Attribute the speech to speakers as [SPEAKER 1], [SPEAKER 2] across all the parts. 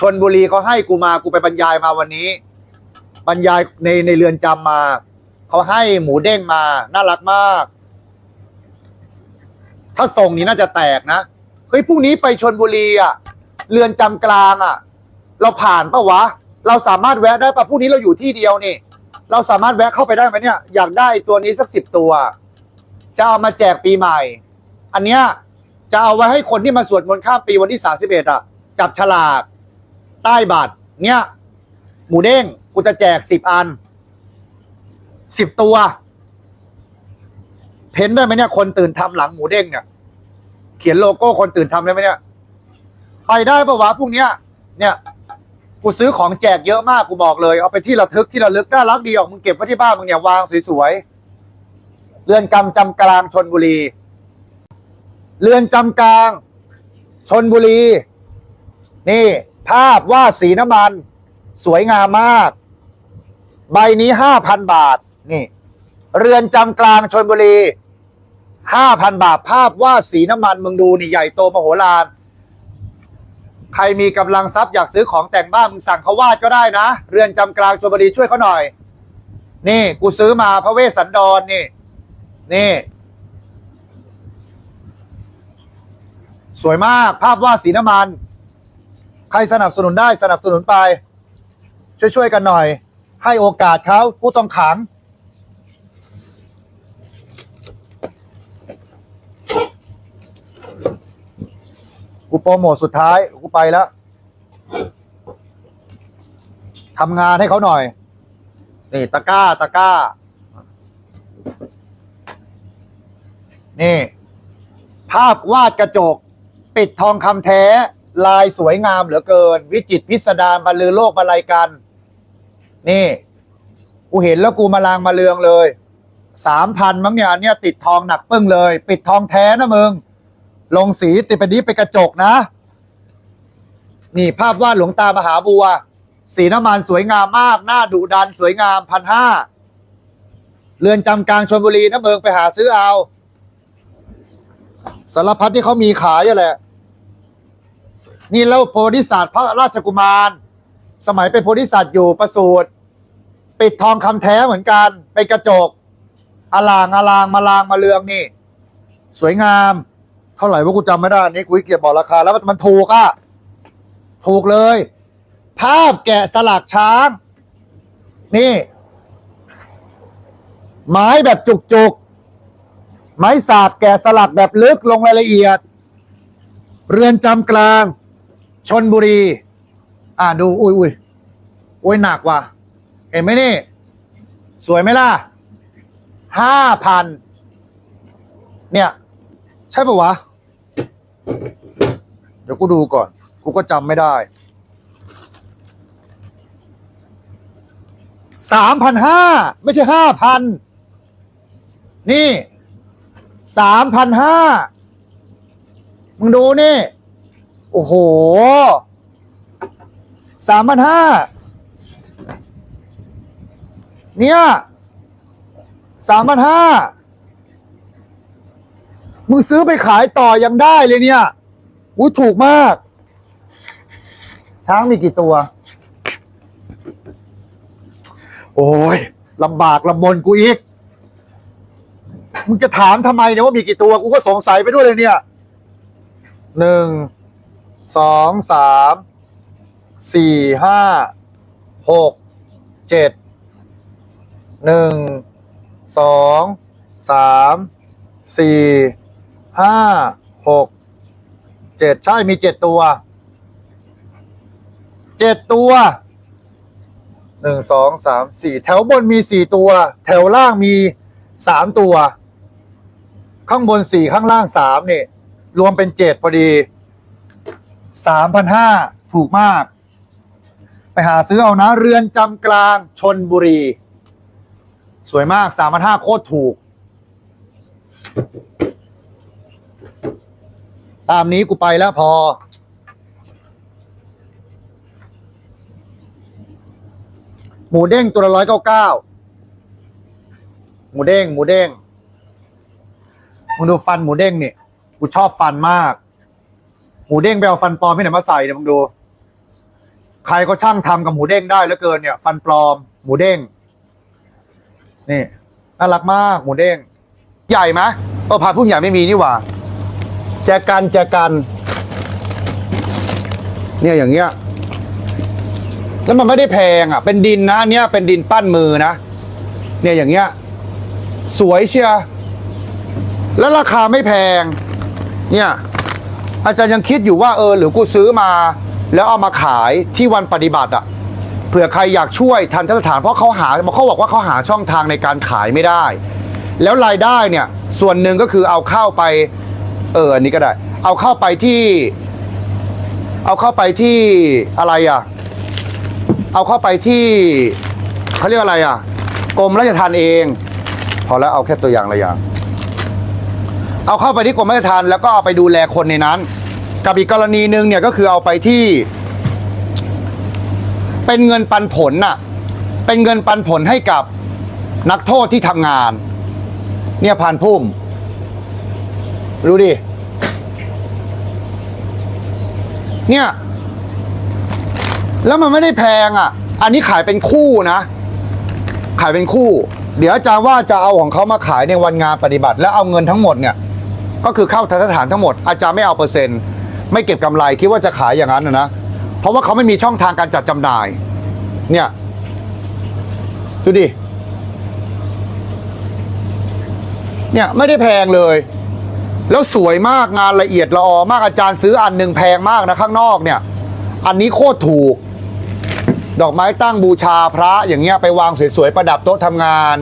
[SPEAKER 1] ชนบุรีเขาให้กูมากูไปบรรยายมาวันนี้ บรรยายในในเรือนจำมาเขาให้หมูเด้งมา น่ารักมาก ถ้าส่งนี้น่าจะแตกนะเฮ้ยพรุ่งนี้ไปชนบุรีอะเรือนจำกลางอะ เราผ่านปะวะ เราสามารถแวะได้ปะพรุ่งนี้เราอยู่ที่เดียวนี่ เราสามารถแวะเข้าไปได้ไหมเนี่ย อยากได้ตัวนี้สักสิบตัว จะเอามาแจกปีใหม่ อันเนี้ยจะเอาไว้ให้คนที่มาสวดมนต์ข้ามปีวันที่สาสิบเอ็ดอะ จับฉลาก ใต้บัตรเนี่ย หมูเด้งกูจะแจกสิบอันสิบตัว เพ้นได้ไหมเนี่ย คนตื่นทำหลังหมูเด้งเนี่ย เขียนโลโก้คนตื่นทำได้ไหมเนี่ย ไปได้ปะวะพวกเนี้ย เนี่ยกูซื้อของแจกเยอะมากกูบอกเลย เอาไปที่ระทึกที่ระลึกน่ารักดีออกมึงเก็บไว้ที่บ้านมึงเนี่ยวางสวยๆเรือนจำจำกลางชนบุรี เรือนจำกลางชนบุรี นี่ ภาพวาดสีน้ำมัน สวยงามมาก ใบนี้ห้าพันบาท นี่ เรือนจำกลางชนบุรีห้าพันบาท ภาพวาดสีน้ำมัน มึงดูนี่ใหญ่โตมโหฬารใครมีกำลังทรัพย์อยากซื้อของแต่งบ้านมึงสั่งเขาวาดก็ได้นะ เรือนจำกลางชลบุรีช่วยเขาหน่อย นี่ กูซื้อมาพระเวสสันดรนนี่ นี่ สวยมากภาพวาดสีน้ำมัน ใครสนับสนุนได้สนับสนุนไป ช่วยๆกันหน่อย ให้โอกาสเขาผู้ต้องขัง กูโปรโมทสุดท้าย กูไปแล้วทำงานให้เขาหน่อย นี่ตะกร้าตะกร้า นี่ ภาพวาดกระจก ปิดทองคำแท้ ลายสวยงามเหลือเกิน วิจิตพิสดารบรรลือโลกบรรลัยกัน นี่ กูเห็นแล้วกูมาลางมาเลืองเลยสามพันมั้งเนี่ยอันเนี้ยติดทองหนักปึ้งเลย ปิดทองแท้นะมึง ลงสีติดไปนี้ไปกระจกนะ นี่ภาพวาดหลวงตามหาบัว สีน้ำมันสวยงามมาก หน้าดุดันสวยงามพันห้าเรือนจำกลางชนบุรีนะเมืองไปหาซื้อเอา สารพัดที่เขามีขายอะแหละ นี่แล้วโพธิสัตว์พระราชกุมาร สมัยเป็นโพธิสัตว์อยู่ประสูตรปิดทองคำแท้เหมือนกันเป็นกระจกอลางอลางมาลางมาเรืองนี่ สวยงาม เท่าไหร่ว่ากูจำไม่ได้นี่กูเกียจบอกราคา แล้วมันถูกอะถูกเลย ภาพแกะสลักช้าง นี่ ไม้แบบจุกๆ ไม้สาบแกะสลักแบบลึกลงรายละเอียด เรือนจำกลาง ชนบุรี อ่าดู อุ้ยอุ้ยอุ้ยหนักว่ะ เห็นไหมนี่ สวยไหมล่ะห้าพันเนี่ย ใช่ปะวะ เดี๋ยวกูดูก่อน กูก็จำไม่ได้สามพันห้าไม่ใช่ห้าพันนี่สามพันห้ามึงดูนี่ โอ้โหสามพันห้าเนี่ยสามพันห้ามึงซื้อไปขายต่อยังได้เลยเนี่ย อุ้ยถูกมาก ช้างมีกี่ตัว โอ้ยลำบากลำบนกูอีก มึงจะถามทำไมเนี่ยว่ามีกี่ตัว กูก็สงสัยไปด้วยเลยเนี่ยหนึ่ง สองสามสี่ห้าหกเจ็ดหนึ่งสองสามสี่ห้าหกเจ็ดใช่มีเจ็ดตัวเจ็ดตัวหนึ่งสองสามสี่แถวบนมีสี่ตัว แถวล่างมีสามตัว ข้างบนสี่ข้างล่างสามเนี่ยรวมเป็นเจ็ดพอดี สามพันห้าถูกมาก ไปหาซื้อเอานะ เรือนจำกลางชนบุรี สวยมากสามพันห้าโคตรถูก ตามนี้กูไปแล้วพอ หมูเด้งตัวละร้อยเก้าเก้าหมูเด้ง หมูเด้งมึงดูฟันหมูเด้งเนี่ย กูชอบฟันมาก หมูเด้งไปเอาฟันปลอมที่ไหนมาใส่เนี่ยมึงดู ใครก็ช่างทำกับหมูเด้งได้เหลือเกินเนี่ย ฟันปลอม หมูเด้งนี่น่ารักมากหมูเด้ง ใหญ่ไหมเออพาพุ่งใหญ่ไม่มีนี่หว่า แจกันแจกัน เนี่ยอย่างเงี้ย แล้วมันไม่ได้แพงอะ เป็นดินนะเนี้ยเป็นดินปั้นมือนะ เนี่ยอย่างเงี้ย สวยเชียร์แล้วราคาไม่แพง เนี่ย อาจารย์ยังคิดอยู่ว่าเออหรือกูซื้อมา แล้วเอามาขายที่วันปฏิบัติอะเผื่อใครอยากช่วยทันทสถานเพราะเขาหาเขาบอกว่าเขาหาช่องทางในการขายไม่ได้ แล้วรายได้เนี่ยส่วนหนึ่งก็คือเอาเข้าไปเอออันนี้ก็ได้ เอาเข้าไปที่ เอาเข้าไปที่อะไรอะเอาเข้าไปที่เขาเรียกอะไรอะกรมราชทัณฑ์เอง พอแล้วเอาแค่ตัวอย่างละอย่าง เอาเข้าไปที่กรมราชทัณฑ์แล้วก็เอาไปดูแลคนในนั้น กับอีกกรณีหนึ่งเนี่ยก็คือเอาไปที่ เป็นเงินปันผลน่ะ เป็นเงินปันผลให้กับนักโทษที่ทำงาน เนี่ยผ่านพุ่ม รู้ดิ เนี่ย แล้วมันไม่ได้แพงอะ อันนี้ขายเป็นคู่นะ ขายเป็นคู่ เดี๋ยวอาจารย์ว่าจะเอาของเขามาขายในวันงานปฏิบัติ แล้วเอาเงินทั้งหมดเนี่ย ก็คือเข้าทันสถานทั้งหมดอาจารย์ไม่เอาเปอร์เซ็นต์ไม่เก็บกำไรคิดว่าจะขายอย่างนั้นนะเพราะว่าเขาไม่มีช่องทางการจัดจำหน่าย เนี่ยดูดิเนี่ยไม่ได้แพงเลย แล้วสวยมากงานละเอียดละออมากอาจารย์ซื้ออันหนึ่งแพงมากนะข้างนอกเนี่ย อันนี้โคตรถูก ดอกไม้ตั้งบูชาพระอย่างเงี้ยไปวางสวยๆประดับโต๊ะทำงาน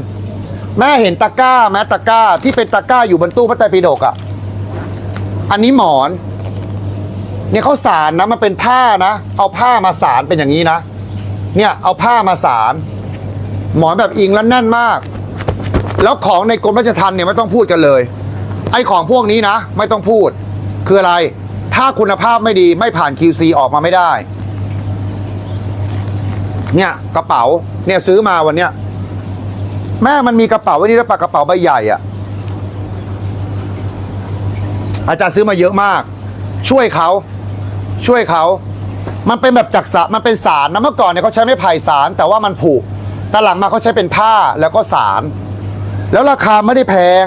[SPEAKER 1] แม่เห็นตะกร้าแม้ตะกร้าที่เป็นตะกร้าอยู่บนตู้พระไตรปิฎกอะ่ะ อันนี้หมอน เนี่ยเขาสารนะมันเป็นผ้านะ เอาผ้ามาสารเป็นอย่างนี้นะ เนี่ยเอาผ้ามาสาร หมอนแบบอิงแล้วแน่นมาก แล้วของในกรมราชทัณฑ์เนี่ยไม่ต้องพูดกันเลย ไอ้ของพวกนี้นะ ไม่ต้องพูด คืออะไร ถ้าคุณภาพไม่ดีไม่ผ่าน QC ออกมาไม่ได้ เนี่ยกระเป๋า เนี่ยซื้อมาวันเนี้ยแม่มันมีกระเป๋าไว้นี่แล้วปากกระเป๋าใบใหญ่อะ อาจารย์ซื้อมาเยอะมาก ช่วยเขาช่วยเขามันเป็นแบบจักษะมันเป็นสารนะเมื่อก่อนเนี่ยเขาใช้ไม้ไผ่สาร แต่ว่ามันผุแต่หลังมาเขาใช้เป็นผ้าแล้วก็สารแล้วราคาไม่ได้แพง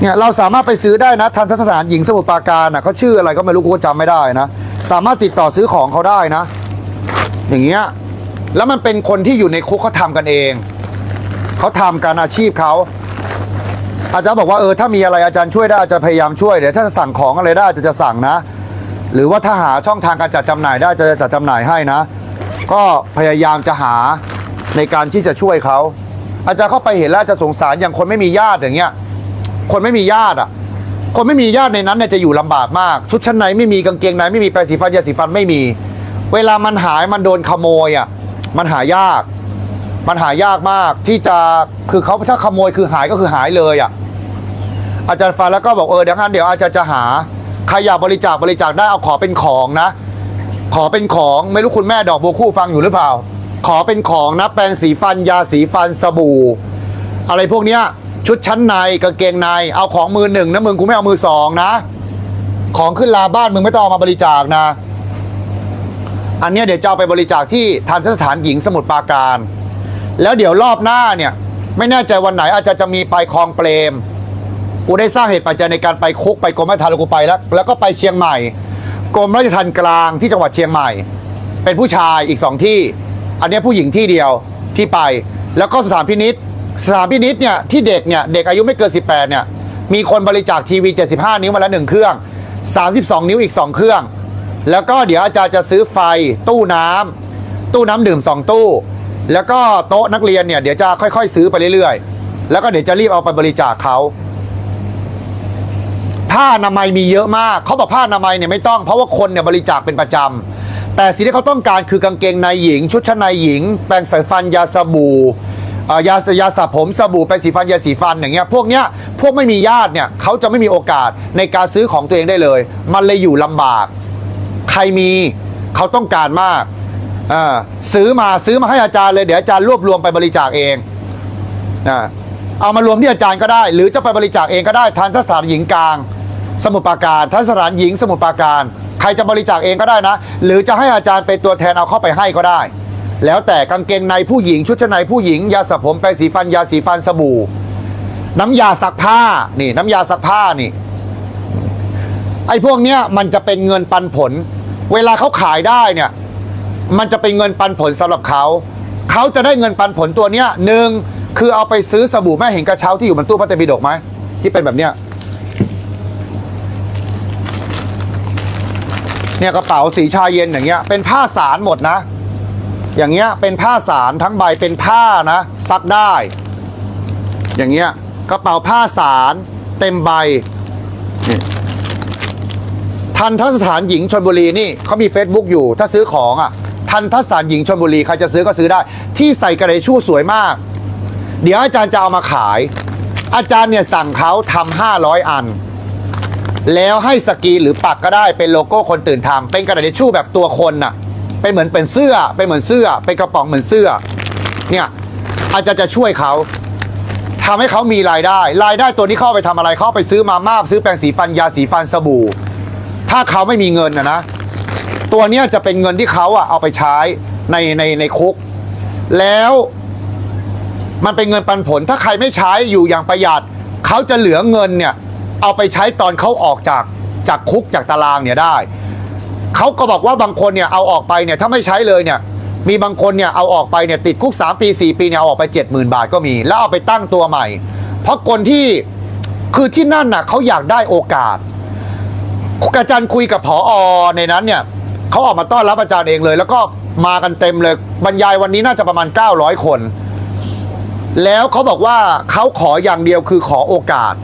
[SPEAKER 1] เนี่ยเราสามารถไปซื้อได้นะทันสถานหญิงสมุทรปราการนะเขาชื่ออะไรก็ไม่รู้กูจำไม่ได้นะ สามารถติดต่อซื้อของเขาได้นะ อย่างเงี้ยแล้วมันเป็นคนที่อยู่ในคุกเขาทำกันเองเขาทำการอาชีพเขา อาจารย์บอกว่าเออถ้ามีอะไรอาจารย์ช่วยได้อาจารย์พยายามช่วยเดี๋ยวถ้าจะสั่งของอะไรได้อาจารย์จะสั่งนะ หรือว่าถ้าหาช่องทางการจัดจำหน่ายได้จะจัดจำหน่ายให้นะ ก็พยายามจะหาในการที่จะช่วยเขาอาจารย์เข้าไปเห็นแล้วจะสงสารอย่างคนไม่มีญาติอย่างเงี้ย คนไม่มีญาติอะ คนไม่มีญาติในนั้นเนี่ยจะอยู่ลำบากมาก ชุดชั้นในไม่มีกางเกงในไม่มีแปรงสีฟันยาสีฟันไม่มี เวลามันหายมันโดนขโมยอะมันหายาก มันหายากมากที่จะคือเขาถ้าขโมยคือหายก็คือหายเลยอะอาจารย์ฟันแล้วก็บอกเออเดี๋ยวงั้นเดี๋ยวอาจารย์จะหาใครอยากบริจาคบริจาคได้เอาขอเป็นของนะ ขอเป็นของไม่รู้คุณแม่ดอกบัวคู่ฟังอยู่หรือเปล่า ขอเป็นของนะแปรงสีฟันยาสีฟันสบู่ อะไรพวกเนี้ยชุดชั้นในกางเกงในเอาของมือหนึ่งนะมึงกูไม่เอามือสองนะ ของขึ้นลาบ้านมึงไม่ต้องเอามาบริจาคนะ อันเนี้ยเดี๋ยวจะเอาไปบริจาคที่ทันสถานหญิงสมุทรปราการ แล้วเดี๋ยวรอบหน้าเนี่ย ไม่แน่ใจวันไหนอาจจะจะมีไปคลองเปรม กูได้สร้างเหตุปัจจัยในการไปคุกไปกรมราชทัณฑ์แล้วกูไปแล้ว แล้วก็ไปเชียงใหม่ กรมราชทัณฑ์กลางที่จังหวัดเชียงใหม่ เป็นผู้ชายอีกสองที่ อันนี้ผู้หญิงที่เดียวที่ไป แล้วก็สถานพินิษสถานพินิษเนี่ยที่เด็กเนี่ยเด็กอายุไม่เกิน 18เนี่ยมีคนบริจาคทีวี 75 นิ้วมาแล้วหนึ่งเครื่อง 32 นิ้วอีก 2 เครื่อง แล้วก็เดี๋ยวอาจารย์จะซื้อไฟตู้น้ำตู้น้ำดื่ม 2 ตู้ แล้วก็โต๊ะนักเรียนเนี่ยเดี๋ยวจะค่อย ๆ ซื้อไปเรื่อยๆ แล้วก็เดี๋ยวจะรีบเอาไปบริจาคเขาผ้าอนามัยมีเยอะมาก เขาบอกผ้าอนามัยเนี่ยไม่ต้องเพราะว่าคนเนี่ยบริจาคเป็นประจำ แต่สิ่งที่เขาต้องการคือกางเกงในหญิง ชุดชั้นในหญิง แปรงสีฟันยาสบู่ยายาสระผมสบู่แปรงสีฟันยาสีฟันอย่างเงี้ยพวกเนี้ยพวกไม่มีญาติเนี่ยเขาจะไม่มีโอกาสในการซื้อของตัวเองได้เลย มันเลยอยู่ลำบาก ใครมีเขาต้องการมาก ออซื้อมาซื้อมาให้อาจารย์เลยเดี๋ยวอาจารย์รวบรวมไปบริจาคเองอ่าเอามารวมที่อาจารย์ก็ได้ หรือจะไปบริจาคเองก็ได้ทันสถานหญิงกลาง สมุทรปราการทันสถานหญิงสมุทรปราการ ใครจะบริจาคเองก็ได้นะ หรือจะให้อาจารย์เป็นตัวแทนเอาเข้าไปให้ก็ได้ แล้วแต่กางเกงในผู้หญิงชุดชั้นในผู้หญิงยาสระผมแปรงสีฟันยาสีฟันสบู่ น้ำยาซักผ้านี่ น้ำยาซักผ้านี่ไอ้พวกเนี้ยมันจะเป็นเงินปันผล เวลาเขาขายได้เนี่ย มันจะเป็นเงินปันผลสำหรับเขาเขาจะได้เงินปันผลตัวเนี้ยหนึ่งคือเอาไปซื้อสบู่แม่เห็นกระเช้าที่อยู่บนตู้พระเตรปิฎกไหมที่เป็นแบบเนี้ยเนี่ยกระเป๋าสีชาเย็นอย่างเงี้ยเป็นผ้าสารหมดนะ อย่างเงี้ยเป็นผ้าสารทั้งใบเป็นผ้านะซักได้ อย่างเงี้ยกระเป๋าผ้าสารเต็มใบนี่ทันทสถานหญิงชนบุรีนี่เขามี Facebook อยู่ถ้าซื้อของอะ ทันทสถานหญิงชนบุรีใครจะซื้อก็ซื้อได้ ที่ใส่กระเดชู่สวยมาก เดี๋ยวอาจารย์จะเอามาขาย อาจารย์เนี่ยสั่งเขาทำห้าร้อยอัน แล้วให้สกีหรือปักก็ได้เป็นโลโก้คนตื่นทำเป็นกระดาษทิชชู่แบบตัวคนน่ะเป็นเหมือนเป็นเสื้อเป็นเหมือนเสื้อเป็นกระป๋องเหมือนเสื้อเนี่ยอาจารย์จะช่วยเขาทำให้เขามีรายได้ รายได้ตัวนี้เข้าไปทำอะไรเขาเอาไปซื้อมาม่าซื้อแปรงสีฟันยาสีฟันสบู่ ถ้าเขาไม่มีเงินนะนะ ตัวเนี้ยจะเป็นเงินที่เขาอะเอาไปใช้ในในในคุก แล้วมันเป็นเงินปันผลถ้าใครไม่ใช้อยู่อย่างประหยัดเขาจะเหลือเงินเนี่ยเอาไปใช้ตอนเขาออกจากจากคุกจากตารางเนี่ยได้เขาก็บอกว่าบางคนเนี่ยเอาออกไปเนี่ยถ้าไม่ใช้เลยเนี่ยมีบางคนเนี่ยเอาออกไปเนี่ยติดคุก 3 ปี 4 ปีเนี่ยเอาออกไป 70,000 บาทก็มี แล้วเอาไปตั้งตัวใหม่ เพราะคนที่คือที่นั่นน่ะเขาอยากได้โอกาสอาจารย์คุยกับผออในนั้นเนี่ย เขาออกมาต้อนรับอาจารย์เองเลย แล้วก็มากันเต็มเลยบรรยายวันนี้น่าจะประมาณ 900 คน แล้วเขาบอกว่าเขาขออย่างเดียวคือขอโอกาส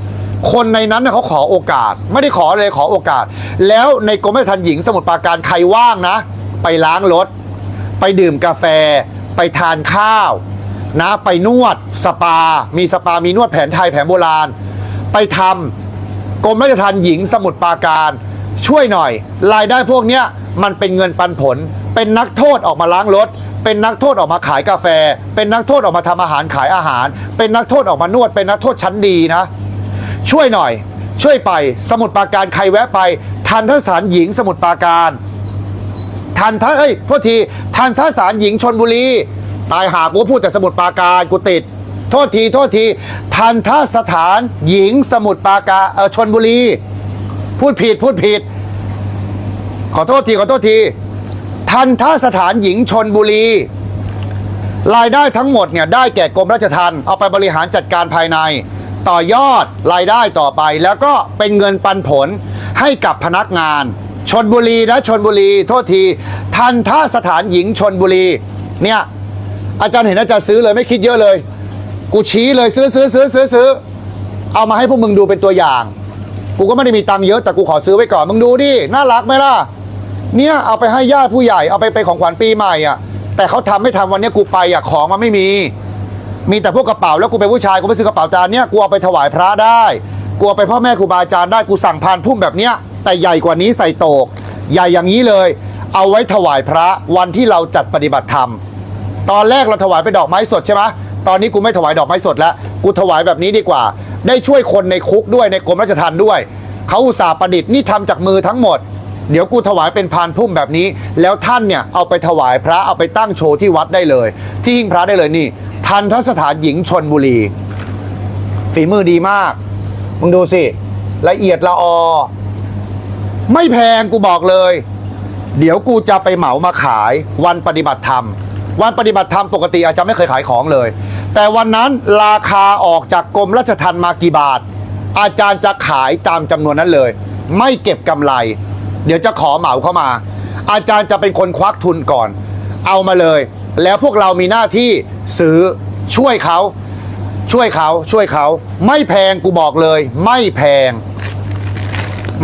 [SPEAKER 1] คนในนั้นเนี่ยเขาขอโอกาส ไม่ได้ขอเลยขอโอกาส แล้วในกรมราชทัณฑ์หญิงสมุทรปราการใครว่างนะ ไปล้างรถ ไปดื่มกาแฟ ไปทานข้าวนะไปนวดสปา มีสปามีนวดแผนไทยแผนโบราณ ไปทำกรมราชทัณฑ์หญิงสมุทรปราการ ช่วยหน่อย รายได้พวกเนี้ยมันเป็นเงินปันผล เป็นนักโทษออกมาล้างรถ เป็นนักโทษออกมาขายกาแฟ เป็นนักโทษออกมาทำอาหารขายอาหาร เป็นนักโทษออกมานวด เป็นนักโทษชั้นดีนะ ช่วยหน่อย ช่วยไป สมุทรปราการใครแวะไป ทันทสานหญิงสมุทรปราการ ทันทะเอ้ยโทษทีทันทสานหญิงชนบุรี ตายหากูพูดแต่สมุทรปราการกูติด โทษทีโทษที ทันทสถานหญิงสมุทรปราการเออชนบุรี พูดผิดพูดผิด ขอโทษที ขอโทษที ทันทสถานหญิงชนบุรี รายได้ทั้งหมดเนี่ยได้แก่กรมราชทัณฑ์เอาไปบริหารจัดการภายใน ต่อยอดรายได้ต่อไป แล้วก็เป็นเงินปันผลให้กับพนักงานชนบุรีนะชนบุรี โทษที ทันท่าสถานหญิงชนบุรี เนี่ย อาจารย์เห็นอาจารย์ซื้อเลยไม่คิดเยอะเลย กูชี้เลยซื้อซื้อซื้อซื้อซื้อเอามาให้พวกมึงดูเป็นตัวอย่าง กูก็ไม่ได้มีตังค์เยอะแต่กูขอซื้อไว้ก่อนมึงดูดิน่ารักไหมล่ะเนี่ยเอาไปให้ญาติผู้ใหญ่เอาไปเป็นของขวัญปีใหม่อะ แต่เขาทำไม่ทำวันนี้กูไปอะของมันไม่มี มีแต่พวกกระเป๋าแล้วกูเป็นผู้ชายกูไปซื้อกระเป๋าจานเนี้ยกูเอาไปถวายพระได้กูเอาไปพ่อแม่ครูบาอาจารย์ได้กูสั่งพานพุ่มแบบเนี้ย แต่ใหญ่กว่านี้ใส่โตก ใหญ่อย่างนี้เลย เอาไว้ถวายพระวันที่เราจัดปฏิบัติธรรม ตอนแรกเราถวายไปดอกไม้สดใช่ไหม ตอนนี้กูไม่ถวายดอกไม้สดแล้วกูถวายแบบนี้ดีกว่า ได้ช่วยคนในคุกด้วยในกรมราชทัณฑ์ด้วยเขาอุตส่าห์ประดิษฐ์นี่ทำจากมือทั้งหมด เดี๋ยวกูถวายเป็นพานพุ่มแบบนี้ แล้วท่านเนี่ยเอาไปถวายพระเอาไปตั้งโชว์ที่วัดได้เลย ที่หิ้งพระได้เลยนี่ ทันทสถานหญิงชนบุรี ฝีมือดีมากมึงดูสิ ละเอียดละออไม่แพงกูบอกเลย เดี๋ยวกูจะไปเหมามาขายวันปฏิบัติธรรม วันปฏิบัติธรรมปกติอาจจะไม่เคยขายของเลย แต่วันนั้นราคาออกจากกรมราชทัณฑ์มากี่บาท อาจารย์จะขายตามจำนวนนั้นเลย ไม่เก็บกำไร เดี๋ยวจะขอเหมาเข้ามา อาจารย์จะเป็นคนควักทุนก่อน เอามาเลย แล้วพวกเรามีหน้าที่ซื้อช่วยเขาช่วยเขาช่วยเขาไม่แพงกูบอกเลย ไม่แพง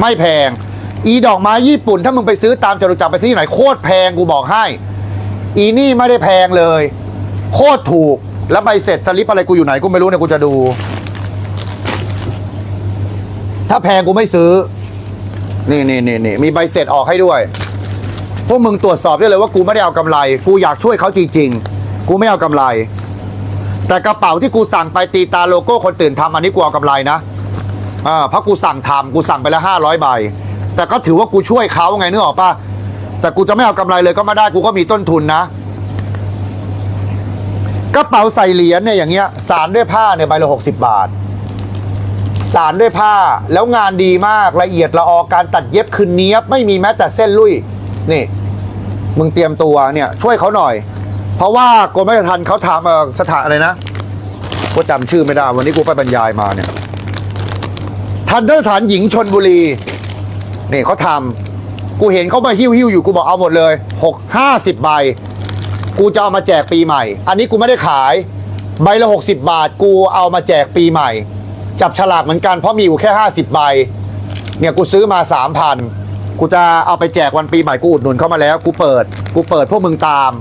[SPEAKER 1] ไม่แพง อีดอกไม้ญี่ปุ่น ถ้ามึงไปซื้อตามจตุจักรไปซื้อที่ไหนโคตรแพงกูบอกให้ อีนี่ไม่ได้แพงเลย โคตรถูก แล้วใบเสร็จสลิปอะไรกูอยู่ไหนกูไม่รู้เนี่ยกูจะดู ถ้าแพงกูไม่ซื้อ นี่นี่นี่นี่มีใบเสร็จออกให้ด้วย พวกมึงตรวจสอบได้เลยว่ากูไม่ได้เอากำไร กูอยากช่วยเขาจริงๆ กูไม่เอากำไร แต่กระเป๋าที่กูสั่งไปตีตาโลโก้คนตื่นทำอันนี้กูเอากำไรนะอ่าเพราะกูสั่งทำกูสั่งไปแล้วห้าร้อยใบ แต่ก็ถือว่ากูช่วยเขาไงนึกออกปะแต่กูจะไม่เอากำไรเลยก็ไม่ได้กูก็มีต้นทุนนะ กระเป๋าใส่เหรียญเนี่ยอย่างเงี้ยสารด้วยผ้าเนี่ยใบละหกสิบบาท สารด้วยผ้าแล้วงานดีมากละเอียดละออการตัดเย็บคืนเนี้ยบไม่มีแม้แต่เส้นลุยนี่ มึงเตรียมตัวเนี่ยช่วยเขาหน่อย เพราะว่ากรมราชทัณฑ์เขาทำเออสถานอะไรนะกูจำชื่อไม่ได้ วันนี้กูไปบรรยายมาเนี่ยทันเดอร์สถานหญิงชนบุรีนี่เขาทำกูเห็นเขามาหิ้วหิ้วอยู่กูบอกเอาหมดเลยหกห้าสิบใบ กูจะเอามาแจกปีใหม่ อันนี้กูไม่ได้ขาย ใบละหกสิบาท กูเอามาแจกปีใหม่ จับฉลากเหมือนกันเพราะมีอยู่แค่ห้าสิบใบ เนี่ยกูซื้อมาสามพันกูจะเอาไปแจกวันปีใหม่กูอุดหนุนเข้ามาแล้ว กูเปิด กูเปิดพวกมึงตาม